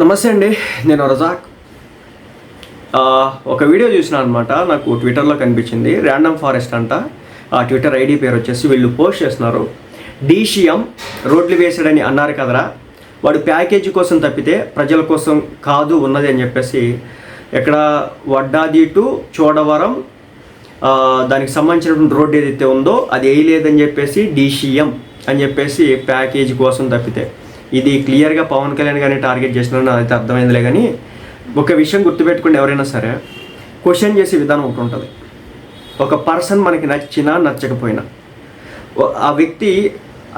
నమస్తే అండి నేను రజాక్. ఒక వీడియో చూసిన అనమాట నాకు ట్విట్టర్లో కనిపించింది ర్యాండమ్ ఫారెస్ట్ అంట. ఆ ట్విట్టర్ ఐడి పేరు వచ్చేసి వీళ్ళు పోస్ట్ చేస్తున్నారు. డీసీఎం రోడ్లు వేసాడని అన్నారు కదరా. వాడు ప్యాకేజీ కోసం తప్పితే ప్రజల కోసం కాదు ఉన్నది అని చెప్పేసి ఎక్కడ వడ్డాది టు చోడవరం దానికి సంబంధించినటువంటి రోడ్డు ఏదైతే ఉందో అది వేయలేదని చెప్పేసి డీసీఎం అని చెప్పేసి ప్యాకేజీ కోసం తప్పితే. ఇది క్లియర్గా పవన్ కళ్యాణ్ గారిని టార్గెట్ చేసినారని అయితే అర్థమైందిలే కానీ ఒక విషయం గుర్తుపెట్టుకుని ఎవరైనా సరే క్వశ్చన్ చేసే విధానం ఒకటి ఉంటుంది. ఒక పర్సన్ మనకి నచ్చినా నచ్చకపోయినా. ఆ వ్యక్తి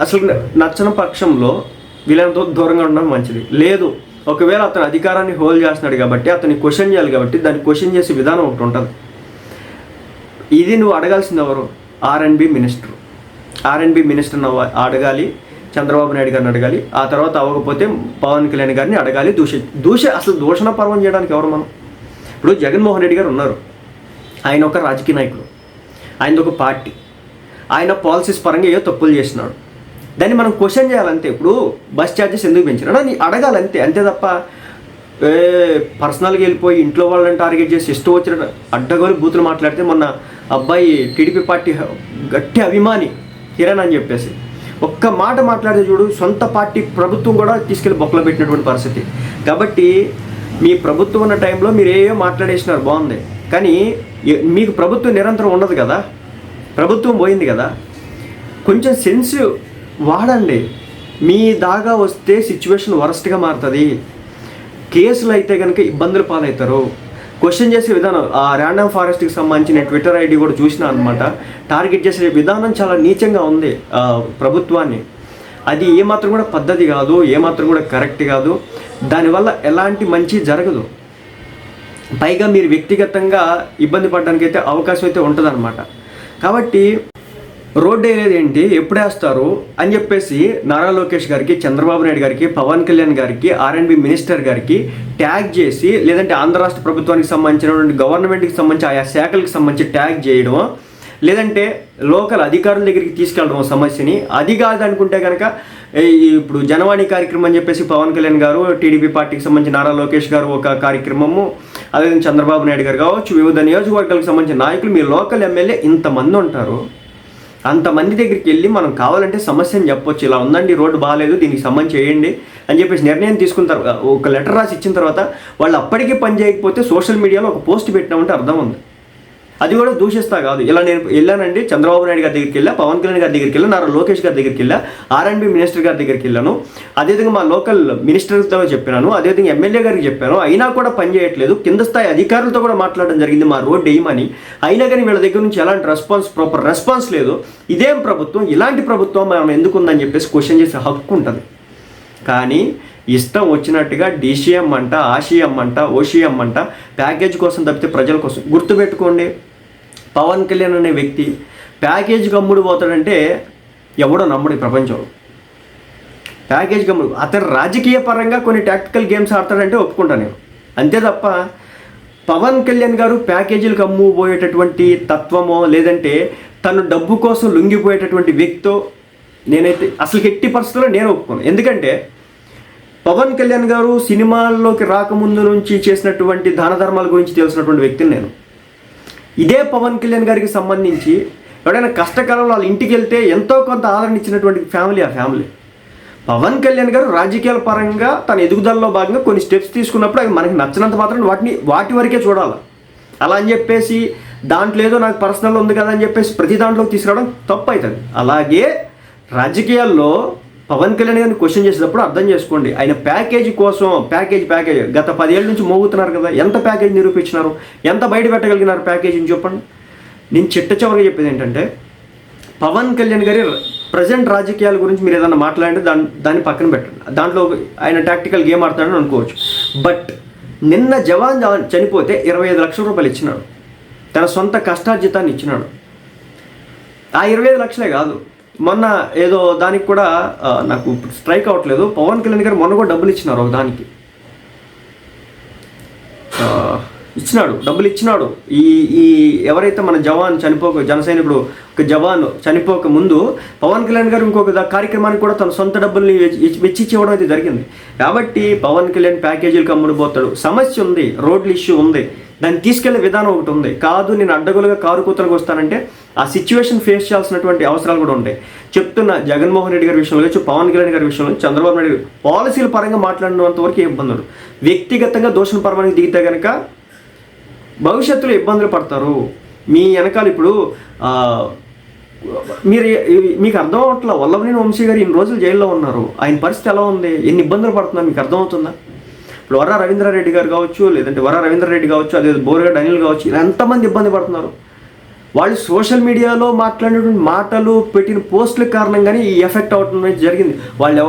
అసలు నచ్చని పక్షంలో వీళ్ళతో దూరంగా ఉండడం మంచిది. లేదు ఒకవేళ అతను అధికారాన్ని హోల్డ్ చేస్తున్నాడు కాబట్టి అతన్ని క్వశ్చన్ చేయాలి కాబట్టి దాన్ని క్వశ్చన్ చేసే విధానం ఒకటి ఉంటుంది. ఇది నువ్వు అడగాల్సింది ఎవరు? ఆర్ఎన్బి మినిస్టర్ ఆర్ఎన్బి మినిస్టర్ అడగాలి. చంద్రబాబు నాయుడు గారిని అడగాలి. ఆ తర్వాత అవ్వకపోతే పవన్ కళ్యాణ్ గారిని అడగాలి. దూష దూష అసలు దూషణ పర్వం చేయడానికి ఎవరు మనం? ఇప్పుడు జగన్మోహన్ రెడ్డి గారు ఉన్నారు. ఆయన ఒక రాజకీయ నాయకుడు. ఆయన ఒక పార్టీ. ఆయన పాలసీస్ పరంగా ఏదో తప్పులు చేసినాడు దాన్ని మనం క్వశ్చన్ చేయాలంతే ఇప్పుడు బస్ ఛార్జెస్ ఎందుకు పెంచినాడు అని అడగాలంతే. అంతే తప్ప ఏ పర్సనల్గా వెళ్ళిపోయి ఇంట్లో వాళ్ళని టార్గెట్ చేసి ఇష్టం వచ్చిన అడ్డగోలు బూతులు మాట్లాడితే మొన్న అబ్బాయి టీడీపీ పార్టీ గట్టి అభిమాని కిరణ్ అని చెప్పేసి. ఒక్క మాట మాట్లాడితే చూడు సొంత పార్టీ ప్రభుత్వం కూడా తీసుకెళ్ళి బొక్కలో పెట్టినటువంటి పరిస్థితి. కాబట్టి మీ ప్రభుత్వం ఉన్న టైంలో మీరు ఏయో మాట్లాడేసినారు బాగుంది. కానీ మీకు ప్రభుత్వం నిరంతరం ఉండదు కదా. ప్రభుత్వం పోయింది కదా. కొంచెం సెన్స్ వాడండి. మీ దాగా వస్తే సిచ్యువేషన్ వరస్ట్గా మారుతుంది. కేసులు అయితే కనుక ఇబ్బందులు పాలవుతారు. క్వశ్చన్ చేసే విధానం ఆ ర్యాండమ్ ఫారెస్ట్కి సంబంధించిన ట్విట్టర్ ఐడి కూడా చూసిన అనమాట టార్గెట్ చేసే విధానం చాలా నీచంగా ఉంది ప్రభుత్వాన్ని. అది ఏమాత్రం కూడా పద్ధతి కాదు ఏమాత్రం కూడా కరెక్ట్ కాదు. దానివల్ల ఎలాంటి మంచి జరగదు. పైగా మీరు వ్యక్తిగతంగా ఇబ్బంది పడడానికి అయితే అవకాశం అయితే ఉంటుందన్నమాట. కాబట్టి రోడ్డు అనేది ఏంటి? ఎప్పుడు వేస్తారు? అని చెప్పేసి నారా లోకేష్ గారికి చంద్రబాబు నాయుడు గారికి పవన్ కళ్యాణ్ గారికి ఆర్ఎండ్బి మినిస్టర్ గారికి ట్యాగ్ చేసి లేదంటే ఆంధ్ర రాష్ట్ర ప్రభుత్వానికి సంబంధించినటువంటి గవర్నమెంట్కి సంబంధించి ఆయా శాఖలకు సంబంధించి ట్యాగ్ చేయడం లేదంటే లోకల్ అధికారుల దగ్గరికి తీసుకెళ్ళడం సమస్యని. అది కాదనుకుంటే కనుక ఇప్పుడు జనవాణి కార్యక్రమం అని చెప్పేసి పవన్ కళ్యాణ్ గారు టీడీపీ పార్టీకి సంబంధించి నారా లోకేష్ గారు ఒక కార్యక్రమము అదేవిధంగా చంద్రబాబు నాయుడు గారు కావచ్చు వివిధ నియోజకవర్గాలకు సంబంధించిన నాయకులు మీ లోకల్ ఎమ్మెల్యే ఇంతమంది ఉంటారు. అంతమంది దగ్గరికి వెళ్ళి మనం కావాలంటే సమస్యని చెప్పొచ్చు. ఇలా ఉందండి రోడ్డు బాగాలేదు దీనికి సంబంధించి చేయండి అని చెప్పేసి నిర్ణయం తీసుకున్న తర్వాత ఒక లెటర్ రాసి ఇచ్చిన తర్వాత వాళ్ళు అప్పటికీ పని చేయకపోతే సోషల్ మీడియాలో ఒక పోస్ట్ పెట్టినామంటే అర్థం ఉంది. అది కూడా దూషిస్తా కాదు. ఇలా నేను వెళ్ళానండి చంద్రబాబు నాయుడు గారి దగ్గరికి వెళ్ళా పవన్ కళ్యాణ్ గారి దగ్గరికి వెళ్ళా నారా లోకేష్ గారి దగ్గరికి వెళ్ళా ఆర్ఎండ్బి మినిస్టర్ గారి దగ్గరికి వెళ్ళాను. అదేవిధంగా మా లోకల్ మినిస్టర్తో చెప్పినాను అదేవిధంగా ఎమ్మెల్యే గారికి చెప్పాను. అయినా కూడా పని చేయట్లేదు. కింద స్థాయి అధికారులతో కూడా మాట్లాడడం జరిగింది మా రోడ్డు వేయమని అయినా కానీ వీళ్ళ దగ్గర నుంచి ఎలాంటి రెస్పాన్స్ ప్రాపర్ రెస్పాన్స్ లేదు. ఇదేం ప్రభుత్వం? ఇలాంటి ప్రభుత్వం మనం ఎందుకుందని చెప్పేసి క్వశ్చన్ చేసే హక్కు ఉంటుంది. కానీ ఇష్టం వచ్చినట్టుగా డీసీఎం అంట ఆశీఎం అంట ఓషిఎం అంట ప్యాకేజ్ కోసం తప్పితే ప్రజల కోసం. గుర్తుపెట్టుకోండి పవన్ కళ్యాణ్ అనే వ్యక్తి ప్యాకేజ్ అమ్ముడు పోతాడంటే ఎవడో నమ్ముడు ఈ ప్రపంచంలో. ప్యాకేజ్ గమ్ముడు. అతను రాజకీయ పరంగా కొన్ని టాక్టికల్ గేమ్స్ ఆడతాడంటే ఒప్పుకుంటాను నేను. అంతే తప్ప పవన్ కళ్యాణ్ గారు ప్యాకేజీలకు అమ్ముపోయేటటువంటి తత్వమో లేదంటే తను డబ్బు కోసం లొంగిపోయేటటువంటి వ్యక్తితో నేనైతే అసలు ఎట్టి పరిస్థితుల్లో నేను ఒప్పుకోను. ఎందుకంటే పవన్ కళ్యాణ్ గారు సినిమాల్లోకి రాకముందు నుంచి చేసినటువంటి దాన ధర్మాల గురించి తెలిసినటువంటి వ్యక్తిని నేను. ఇదే పవన్ కళ్యాణ్ గారికి సంబంధించి ఎవడైనా కష్టకాలంలో వాళ్ళ ఇంటికి వెళ్తే ఎంతో కొంత ఆదరణ ఇచ్చినటువంటి ఫ్యామిలీ ఆ ఫ్యామిలీ. పవన్ కళ్యాణ్ గారు రాజకీయాల పరంగా తన ఎదుగుదలలో భాగంగా కొన్ని స్టెప్స్ తీసుకున్నప్పుడు అవి మనకి నచ్చినంత మాత్రం వాటిని వాటి వరకే చూడాలి. అలా అని చెప్పేసి దాంట్లో ఏదో నాకు పర్సనల్ ఉంది కదా అని చెప్పేసి ప్రతి దాంట్లోకి తీసుకురావడం తప్పు అవుతుంది. అలాగే రాజకీయాల్లో పవన్ కళ్యాణ్ గారిని క్వశ్చన్ చేసేటప్పుడు అర్థం చేసుకోండి. ఆయన ప్యాకేజీ కోసం ప్యాకేజ్ ప్యాకేజ్ గత పదేళ్ళ నుంచి మోగుతున్నారు కదా ఎంత ప్యాకేజ్ నిరూపించినారు? ఎంత బయట పెట్టగలిగినారు ప్యాకేజీని చెప్పండి. నేను చిట్ట చివరిగా చెప్పేది ఏంటంటే పవన్ కళ్యాణ్ గారి ప్రజెంట్ రాజకీయాల గురించి మీరు ఏదైనా మాట్లాడితే దాని దాన్ని పక్కన పెట్టండి. దాంట్లో ఆయన టాక్టికల్ గేమ్ ఆడుతున్నాడని అనుకోవచ్చు. బట్ నిన్న జవాన్ జవాన్ చనిపోతే ఇరవై ఐదు లక్షల రూపాయలు ఇచ్చినాడు. తన సొంత కష్టార్జితాన్ని ఇచ్చినాడు. ఆ ఇరవై ఐదు లక్షలే కాదు. మొన్న ఏదో దానికి కూడా నాకు స్ట్రైక్ అవ్వట్లేదు పవన్ కళ్యాణ్ గారు మొన్న కూడా డబ్బులు ఇచ్చినారు ఒక దానికి. ఇచ్చినాడు డబ్బులు ఇచ్చినాడు. ఈ ఈ ఎవరైతే మన జవాన్ చనిపోక జన సైనికుడు ఒక జవాన్ చనిపోక ముందు పవన్ కళ్యాణ్ గారు ఇంకొక కార్యక్రమానికి కూడా తన సొంత డబ్బుల్ని వెచ్చి- ఇవ్వడం అయితే జరిగింది. కాబట్టి పవన్ కళ్యాణ్ ప్యాకేజీలకు అమ్ముడుపోతాడు సమస్య ఉంది రోడ్లు ఇష్యూ ఉంది. దాన్ని తీసుకెళ్ళే విధానం ఒకటి ఉంది. కాదు నేను అడ్డగులుగా కారు కూతలకు వస్తానంటే ఆ సిచ్యువేషన్ ఫేస్ చేయాల్సినటువంటి అవసరాలు కూడా ఉంటాయి. చెప్తున్న జగన్మోహన్ రెడ్డి గారి విషయంలో కావచ్చు పవన్ కళ్యాణ్ గారి విషయంలో చంద్రబాబు నాయుడు పాలసీల పరంగా మాట్లాడినంత వరకు ఇబ్బందులు వ్యక్తిగతంగా దోషణ పరమానికి దిగితే కనుక భవిష్యత్తులో ఇబ్బందులు పడతారు. మీ వెనకాల ఇప్పుడు మీరు మీకు అర్థం అవట్లా? వల్లభనేని వంశీ గారు ఇన్ని రోజులు జైల్లో ఉన్నారు. ఆయన పరిస్థితి ఎలా ఉంది? ఎన్ని ఇబ్బందులు పడుతున్నా మీకు అర్థమవుతుందా? ఇప్పుడు వర రవీంద్రారెడ్డి గారు కావచ్చు లేదంటే వర రవీంద్రారెడ్డి కావచ్చు అదే బోరుగడ్డ అనిల్ కావచ్చు ఇలా ఎంతమంది ఇబ్బంది పడుతున్నారు? వాళ్ళు సోషల్ మీడియాలో మాట్లాడినటువంటి మాటలు పెట్టిన పోస్టుల కారణంగానే ఈ ఎఫెక్ట్ అవటం అనేది జరిగింది. వాళ్ళు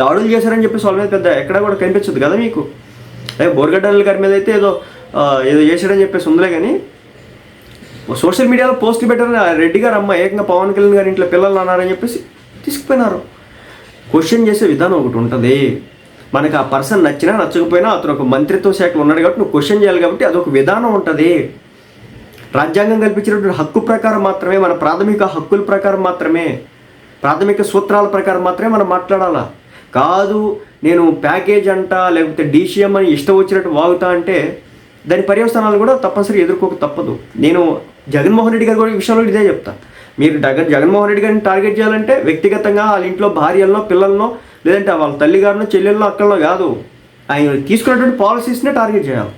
దాడులు చేశారని చెప్పేసి వాళ్ళ మీద పెద్ద ఎక్కడ కూడా కనిపించదు కదా మీకు? అదే బోరగడ్డ గారి మీద అయితే ఏదో ఏదో చేశాడని చెప్పేసి ఉందిలే కానీ సోషల్ మీడియాలో పోస్టులు పెట్టారని రెడ్డి గారు అమ్మ ఏకంగా పవన్ కళ్యాణ్ గారి ఇంట్లో పిల్లలు అన్నారని చెప్పేసి తీసుకుపోయినారు. క్వశ్చన్ చేసే విధానం ఒకటి ఉంటుంది. మనకు ఆ పర్సన్ నచ్చినా నచ్చకపోయినా అతను ఒక మంత్రిత్వ శాఖలో ఉన్నాడు కాబట్టి నువ్వు క్వశ్చన్ చేయాలి కాబట్టి అదొక విధానం ఉంటుంది. రాజ్యాంగం కల్పించినటువంటి హక్కు ప్రకారం మాత్రమే మన ప్రాథమిక హక్కుల ప్రకారం మాత్రమే ప్రాథమిక సూత్రాల ప్రకారం మాత్రమే మనం మాట్లాడాలా? కాదు నేను ప్యాకేజ్ అంట లేకపోతే డీసీఎం అని ఇష్టం వచ్చినట్టు వాగుతా అంటే దాని పర్యవసానాలు కూడా తప్పనిసరి ఎదుర్కోక తప్పదు. నేను జగన్మోహన్ రెడ్డి గారి కూడా విషయంలో ఇదే చెప్తా. మీరు జగన్ జగన్మోహన్ రెడ్డి గారిని టార్గెట్ చేయాలంటే వ్యక్తిగతంగా వాళ్ళ ఇంట్లో భార్యలను పిల్లలను లేదంటే వాళ్ళ తల్లిగారినో చెల్లెల్లో అక్కల్లో కాదు. ఆయన తీసుకున్నటువంటి పాలసీస్నే టార్గెట్ చేయాలి.